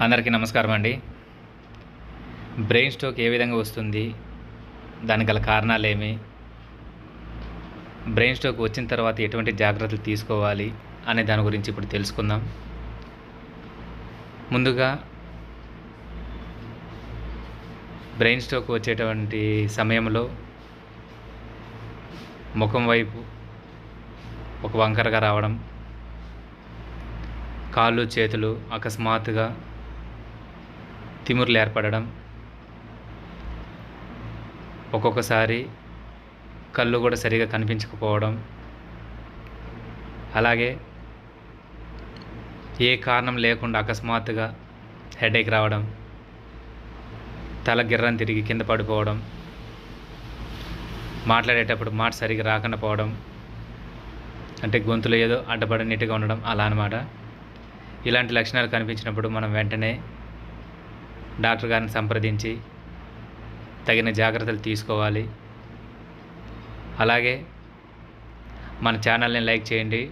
అందరికీ నమస్కారం అండి. బ్రెయిన్ స్ట్రోక్ ఏ విధంగా వస్తుంది? దానికి గల కారణాలు ఏమి? బ్రెయిన్ స్ట్రోక్ వచ్చిన తర్వాత ఎటువంటి జాగ్రత్తలు తీసుకోవాలి అనే దాని గురించి ఇప్పుడు తెలుసుకుందాం. ముందుగా బ్రెయిన్ స్ట్రోక్ వచ్చేటువంటి సమయంలో ముఖం వైపు ఒక వంకరగా రావడం కాళ్ళు చేతులు అకస్మాత్తుగా తిమురులు ఏర్పడడం ఒక్కొక్కసారి కళ్ళు కూడా సరిగా కనిపించకపోవడం అలాగే ఏ కారణం లేకుండా అకస్మాత్తుగా హెడేక్ రావడం తల గిర్రం తిరిగి కింద పడిపోవడం మాట్లాడేటప్పుడు మాట సరిగా రాకుండా పోవడం అంటే గొంతులో ఏదో అడ్డపడినట్టుగా ఉండడం అలా అన్నమాట. ఇలాంటి లక్షణాలు కనిపించినప్పుడు మనం వెంటనే డాక్టర్ గారిని సంప్రదించి తగిన జాగ్రత్తలు తీసుకోవాలి. అలాగే మన ఛానల్ని లైక్ చేయండి.